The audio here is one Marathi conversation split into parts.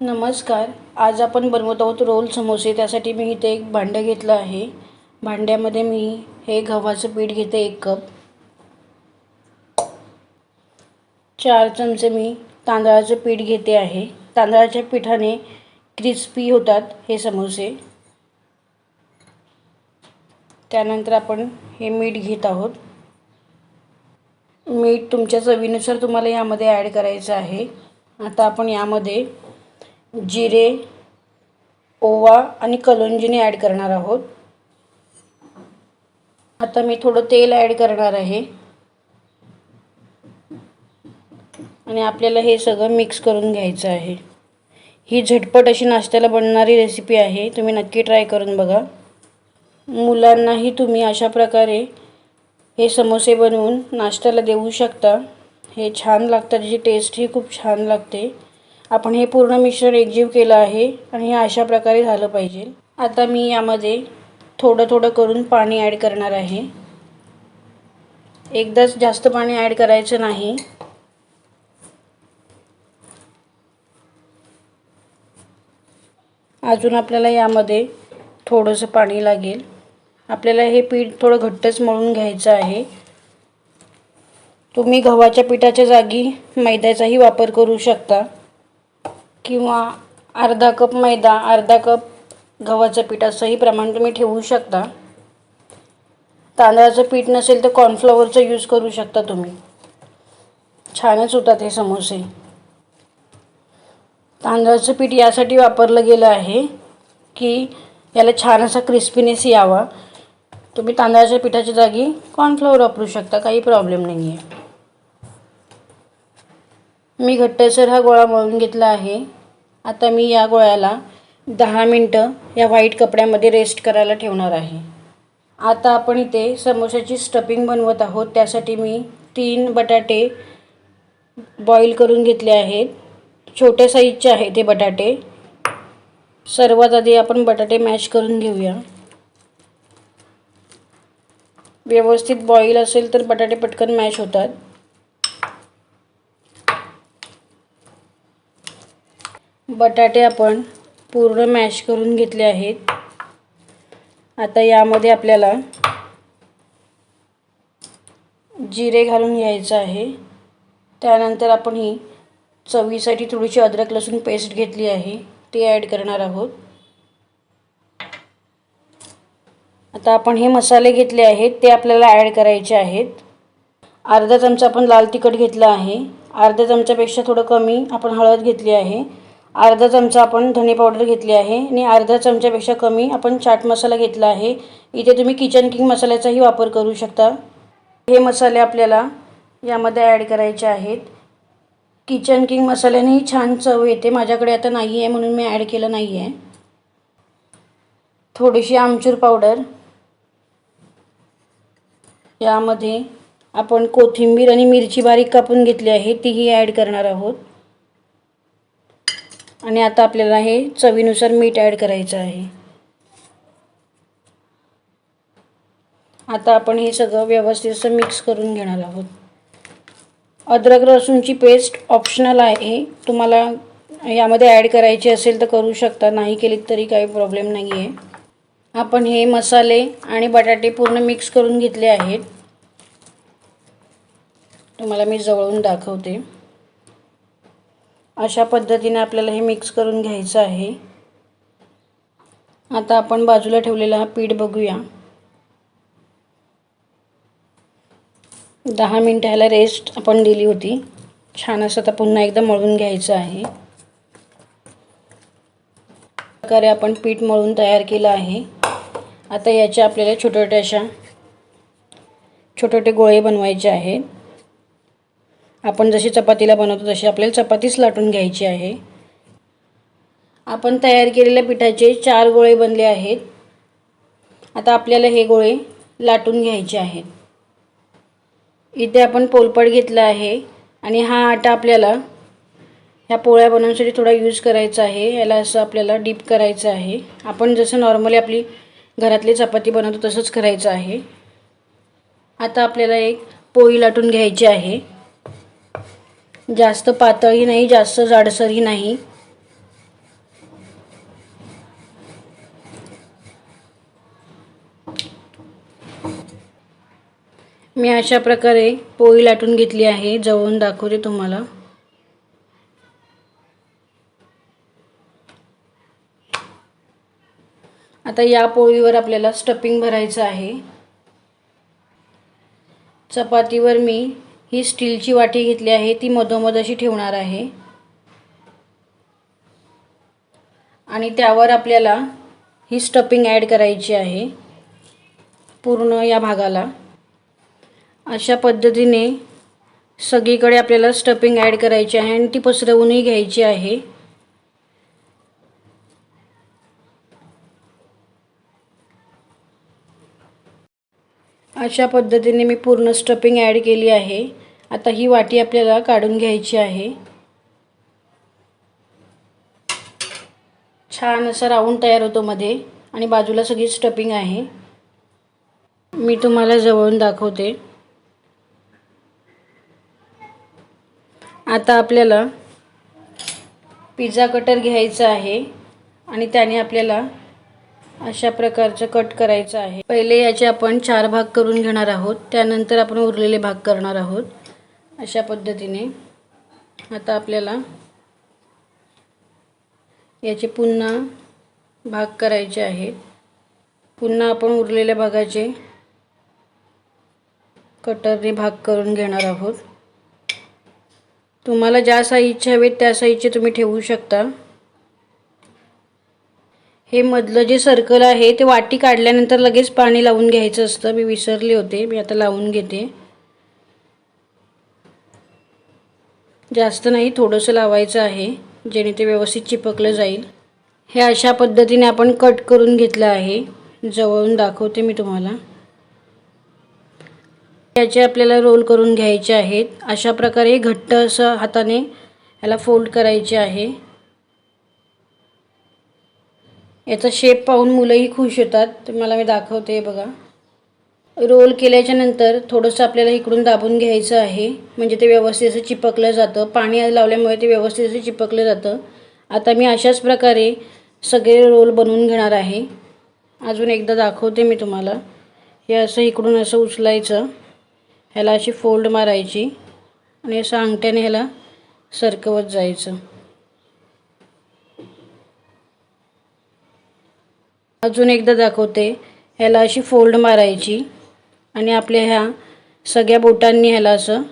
नमस्कार. आज आपण बनवत आहोत रोल समोसे. त्यासाठी मी इथे एक भांडं घेतलं आहे. भांड्यामध्ये मी हे गव्हाचं पीठ घेते एक कप. चार चमचे मी तांदळाचं पीठ घेते आहे. तांदळाच्या पिठाने क्रिस्पी होतात हे समोसे. त्यानंतर आपण हे मीठ घेत आहोत. मीठ तुमच्या चवीनुसार तुम्हाला यामध्ये ॲड करायचं आहे. आता आपण यामध्ये जिरे ओवा आणि कलोंजीने ॲड करणार आहोत. आता मी थोडं तेल ॲड करणार आहे. आणि आपल्याला हे सगळं मिक्स करून घ्यायचं आहे. ही झटपट अशी नाश्त्याला बनणारी रेसिपी आहे. तुम्ही नक्की ट्राय करून बघा. मुलांनाही तुम्ही अशा प्रकारे हे समोसे बनवून नाश्त्याला देऊ शकता. हे छान लागतात. त्याची टेस्टही खूप छान लागते. आपण हे पूर्ण मिश्रण एकजीव केलं आहे आणि हे अशा प्रकारे झालं पाहिजे. आता मी यामध्ये थोडं थोडं करून पाणी ॲड करणार आहे. एकदाच जास्त पाणी ॲड करायचं नाही. अजून आपल्याला यामध्ये थोडंसं पाणी लागेल. आपल्याला हे पीठ थोडं घट्टच मळून घ्यायचं आहे. तुम्ही गव्हाच्या पिठाच्या जागी मैद्याचाही वापर करू शकता. किंवा अर्धा कप मैदा अर्धा कप गव्हाचं पीठ असंही प्रमाण तुम्ही ठेवू शकता. तांदळाचं पीठ नसेल तर कॉर्नफ्लॉवरचं यूज करू शकता तुम्ही. छानच होतात हे समोसे. तांदळाचं पीठ यासाठी वापरलं गेलं आहे की याला छान असा क्रिस्पीनेस यावा. तुम्ही तांदळाच्या पिठाच्या जागी कॉर्नफ्लॉवर वापरू शकता काही प्रॉब्लेम नाही आहे मी घट्टसर हा गोळा मळून घेतला आहे. आता मी या गोळ्याला दहा मिनटं या व्हाईट कपड्यामध्ये रेस्ट करायला ठेवणार आहे. आता आपण इथे समोशाची स्टफिंग बनवत आहोत. त्यासाठी मी तीन बटाटे बॉईल करून घेतले आहेत. छोट्या साईजचे आहेत ते बटाटे. सर्वात आधी आपण बटाटे मॅश करून घेऊया. व्यवस्थित बॉईल असेल तर बटाटे पटकन मॅश होतात. बटाटे आपण पूर्ण मॅश करून घेतले आहेत. आता यामध्ये आपल्याला जिरे घालून घ्यायचं आहे. त्यानंतर आपण ही चवीसाठी थोडीशी अद्रक लसूण पेस्ट घेतली आहे. ती ॲड करणार आहोत. आता आपण हे मसाले घेतले आहेत. ते आपल्याला ॲड करायचे आहेत. अर्धा चमचा आपण लाल तिखट घेतलं आहे. अर्ध्या चमच्यापेक्षा थोडं कमी आपण हळद घेतली आहे. अर्धा चमचा आपण धने पावडर घेतली आहे आणि अर्धा चमच्यापेक्षा कमी आपण चाट मसाला घेतला आहे. इथे तुम्ही किचन किंग मसाल्याचाही वापर करू शकता. हे मसाले आपल्याला यामध्ये ॲड करायचे आहेत. किचन किंग मसाल्यानेही छान चव येते. माझ्याकडे आता नाही आहे म्हणून मी ॲड केलं नाही आहे थोडीशी आमचूर पावडर यामध्ये आपण कोथिंबीर आणि मिरची बारीक कापून घेतली आहे. तीही ॲड करणार आहोत. आणि आता आपल्याला हे चवीनुसार मीठ ॲड करायचं आहे. आता आपण हे सगळं व्यवस्थित असं मिक्स करून घेणार आहोत. अद्रक लसूणची पेस्ट ऑप्शनल आहे. तुम्हाला यामध्ये ॲड करायची असेल तर करू शकता. नाही केली तरी काही प्रॉब्लेम नाही आहे आपण हे मसाले आणि बटाटे पूर्ण मिक्स करून घेतले आहेत. तुम्हाला मी जवळून दाखवते. अशा पद्धतीने आपल्याला हे मिक्स करून घ्यायचं आहे. आता आपण बाजूला ठेवलेला हा पीठ बघूया. दहा मिनटं ह्याला रेस्ट आपण दिली होती. छान असं आता पुन्हा एकदा मळून घ्यायचं आहे. प्रकारे आपण पीठ मळून तयार केलं आहे. आता याच्या आपल्याला छोट्या छोट्या अशा छोटे छोटे गोळे बनवायचे आहेत. आपण जशी चपातीला बनवतो तशी आपल्याला चपातीच लाटून घ्यायची आहे. आपण तयार केलेल्या पिठाचे चार गोळे बनले आहेत. आता आपल्याला हे गोळे लाटून घ्यायचे आहेत. इथे आपण पोलपट घेतला आहे आणि हा आटा आपल्याला ह्या पोळ्या बनवण्यासाठी थोडा यूज करायचा आहे. याला असं आपल्याला डीप करायचं आहे. आपण जसं नॉर्मली आपली घरातली चपाती बनवतो तसंच करायचं आहे. आता आपल्याला एक पोळी लाटून घ्यायची आहे. जास्त पातळी नाही जास्त जाडसरी नाही. मी अशा प्रकारे पोळी लाटून घेतली आहे जवळून दाखवते तुम्हाला. आता या पोळीवर आपल्याला स्टपिंग भरायचं आहे. चपातीवर मी ही स्टीलची वाटी घेतली आहे ती मधोमध अशी ठेवणार आहे. आणि त्यावर आपल्याला ही स्टपिंग ॲड करायची आहे पूर्ण या भागाला. अशा पद्धतीने सगळीकडे आपल्याला स्टपिंग ॲड करायची आहे आणि ती पसरवूनही घ्यायची आहे. अशा पद्धतीने मी पूर्ण स्टफिंग ॲड केली आहे. आता ही वाटी आपल्याला काढून घ्यायची आहे. छान असा राऊंड तयार होतो मध्ये आणि बाजूला सगळी स्टफिंग आहे. मी तुम्हाला जवळून दाखवते. आता आपल्याला पिझ्झा कटर घ्यायचा आहे आणि त्याने आपल्याला अशा प्रकारचं कट करायचं आहे. पहिले याचे आपण चार भाग करून घेणार आहोत. त्यानंतर आपण उरलेले भाग करणार आहोत. अशा पद्धतीने. आता आपल्याला याचे पुन्हा भाग करायचे आहेत. पुन्हा आपण उरलेल्या भागाचे कटरने भाग करून घेणार आहोत. तुम्हाला ज्या साईजचे हवेत त्या साईजचे तुम्ही ठेवू शकता. हे मधलं जे सर्कल आहे ते वाटी काढल्यानंतर लगेच पाणी लावून घ्यायचं असतं. मी विसरले होते. मी आता लावून घेते. जास्त नाही थोडंसं लावायचं आहे जेणे ते व्यवस्थित चिपकलं जाईल. हे अशा पद्धतीने आपण कट करून घेतलं आहे. जवळून दाखवते मी तुम्हाला. याचे आपल्याला रोल करून घ्यायचे आहेत. अशा प्रकारे घट्ट असं हाताने याला फोल्ड करायचे आहे. याचा शेप पाहून मुलंही खुश होतात. तुम्हाला मी दाखवते बघा. रोल केल्याच्यानंतर थोडंसं आपल्याला इकडून दाबून घ्यायचं आहे. म्हणजे ते व्यवस्थित असं चिपकलं जातं. पाणी लावल्यामुळे ते व्यवस्थित असं चिपकलं जातं. आता मी अशाच प्रकारे सगळे रोल बनवून घेणार आहे. अजून एकदा दाखवते मी तुम्हाला. हे असं इकडून असं उचलायचं. ह्याला अशी फोल्ड मारायची. आणि असं अंगठ्याने ह्याला सरकवत जायचं. अजून एकदा दाखवते. ह्याला अशी फोल्ड मारायची आणि आपल्या ह्या सगळ्या बोटांनी ह्याला असं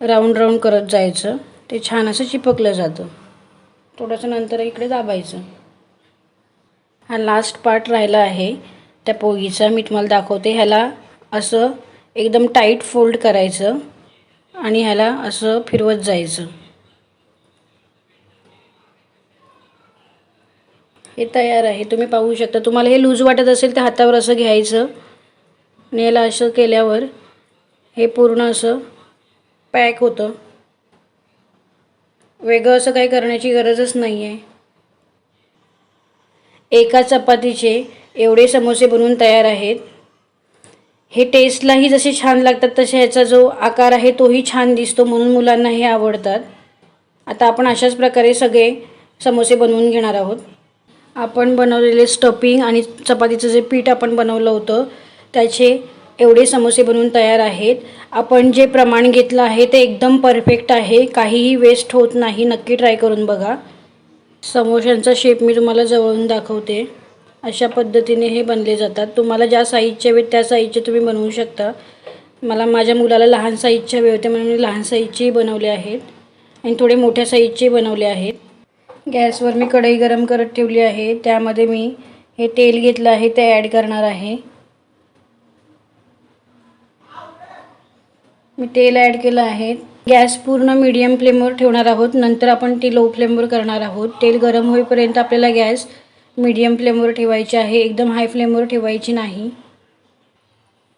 राऊंड राऊंड करत जायचं. ते छान असं चिपकलं जातं. थोडंसं नंतर इकडे दाबायचं. हा लास्ट पार्ट राहिला आहे. त्या पोळीचा मी तुम्हाला दाखवते. ह्याला असं एकदम टाईट फोल्ड करायचं आणि ह्याला असं फिरवत जायचं. हे तयार आहे. तुम्ही पाहू शकता. तुम्हाला हे लूज वाटत असेल तर हातावर असं घ्यायचं. आणि याला असं केल्यावर हे पूर्ण असं पॅक होतं. वेगळं असं काही करण्याची गरजच नाही आहे एका चपातीचे एवढे समोसे बनवून तयार आहेत. हे टेस्टलाही जसे छान लागतात तसे ह्याचा जो आकार आहे तोही छान दिसतो म्हणून मुलांना हे आवडतात. आता आपण अशाच प्रकारे सगळे समोसे बनवून घेणार आहोत. आपण बनवलेले स्टफिंग आणि चपातीचं जे पीठ आपण बनवलं होतं त्याचे एवढे समोसे बनवून तयार आहेत. आपण जे प्रमाण घेतलं आहे ते एकदम परफेक्ट आहे. काहीही वेस्ट होत नाही. नक्की ट्राय करून बघा. समोश्यांचा शेप मी तुम्हाला जवळून दाखवते. अशा पद्धतीने हे बनले जातात. तुम्हाला ज्या साईजचे हवे त्या साईजचे तुम्ही बनवू शकता. मला माझ्या मुलाला लहान साईजचे हवे होते म्हणून मी लहान साईजचेही बनवले आहेत. आणि थोडे मोठ्या साईजचेही बनवले आहेत. गॅसवर मी कढई गरम करत ठेवली आहे. त्यामध्ये मी हे तेल घेतलं आहे. ते ॲड करणार आहे. मी तेल ॲड केलं आहे. गॅस पूर्ण मीडियम फ्लेमवर ठेवणार आहोत. नंतर आपण ती लो फ्लेमवर करणार आहोत. तेल गरम होईपर्यंत आपल्याला गॅस मीडियम फ्लेमवर ठेवायची आहे. एकदम हाय फ्लेमवर ठेवायची नाही.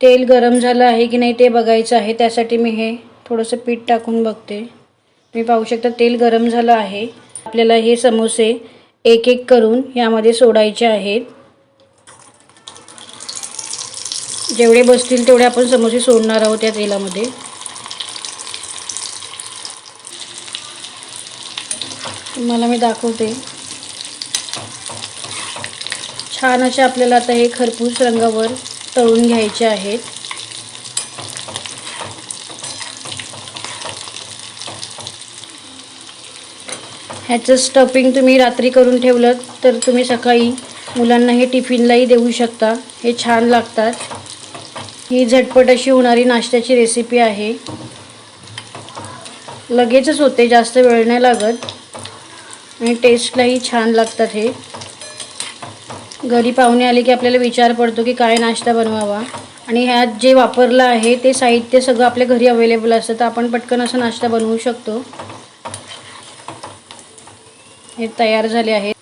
तेल गरम झालं आहे की नाही ते बघायचं आहे. त्यासाठी मी हे थोडंसं पीठ टाकून बघते. तुम्ही पाहू शकता तेल गरम झालं आहे. आपल्याला हे समोसे एक एक करून यामध्ये सोडायचे आहेत. जेवढे बसतील तेवढे आपण समोसे सोडणार आहोत या तेलामध्ये. तुम्हाला मी दाखवते. छान असे आपल्याला आता हे खरपूस रंगावर तळून घ्यायचे आहेत. ह्याचं स्टफिंग तुम्ही रात्री करून ठेवलं तर तुम्ही सकाळी मुलांना हे टिफिनलाही देऊ शकता. हे छान लागतात. ही झटपट अशी होणारी नाश्त्याची रेसिपी आहे. लगेचच होते जास्त वेळ नाही लागत. आणि टेस्टलाही छान लागतात हे. घरी पाहुणे आले की आपल्याला विचार पडतो की काय नाश्ता बनवावा. आणि ह्यात जे वापरलं आहे ते साहित्य सगळं आपल्या घरी अवेलेबल असतं तर आपण पटकन असा नाश्ता बनवू शकतो. हे तयार झाले आहे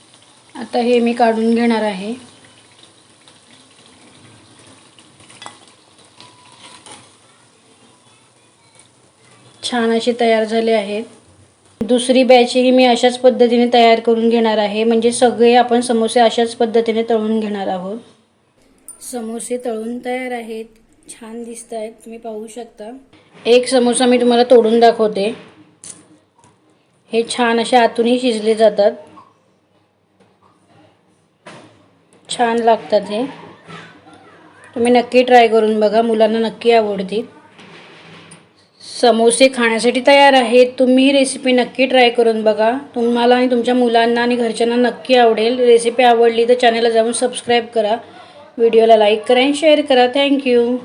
आता हे मी काढून घेणार आहे. छान असे तयार झाले आहेत. दुसरी बॅचही मी अशाच पद्धतीने तयार करून घेणार आहे. म्हणजे सगळे आपण समोसे अशाच पद्धतीने तळून घेणार आहोत. समोसे तळून तयार आहेत. छान दिसत आहेत तुम्ही पाहू शकता. एक समोसा मी तुम्हाला तोडून दाखवते. हे छान असे आतूनही शिजले जातात. छान लागतात हे. तुम्ही नक्की ट्राय करून बघा मुलांना नक्की आवडतील. समोसे खाण्यासाठी तयार आहेत. तुम्ही ही रेसिपी नक्की ट्राय करून बघा. तुम्हाला आणि तुमच्या मुलांना आणि घरच्यांना नक्की आवडेल. रेसिपी आवडली तर चॅनलला जाऊन सबस्क्राईब करा. व्हिडिओला लाईक करा आणि शेअर करा. थँक्यू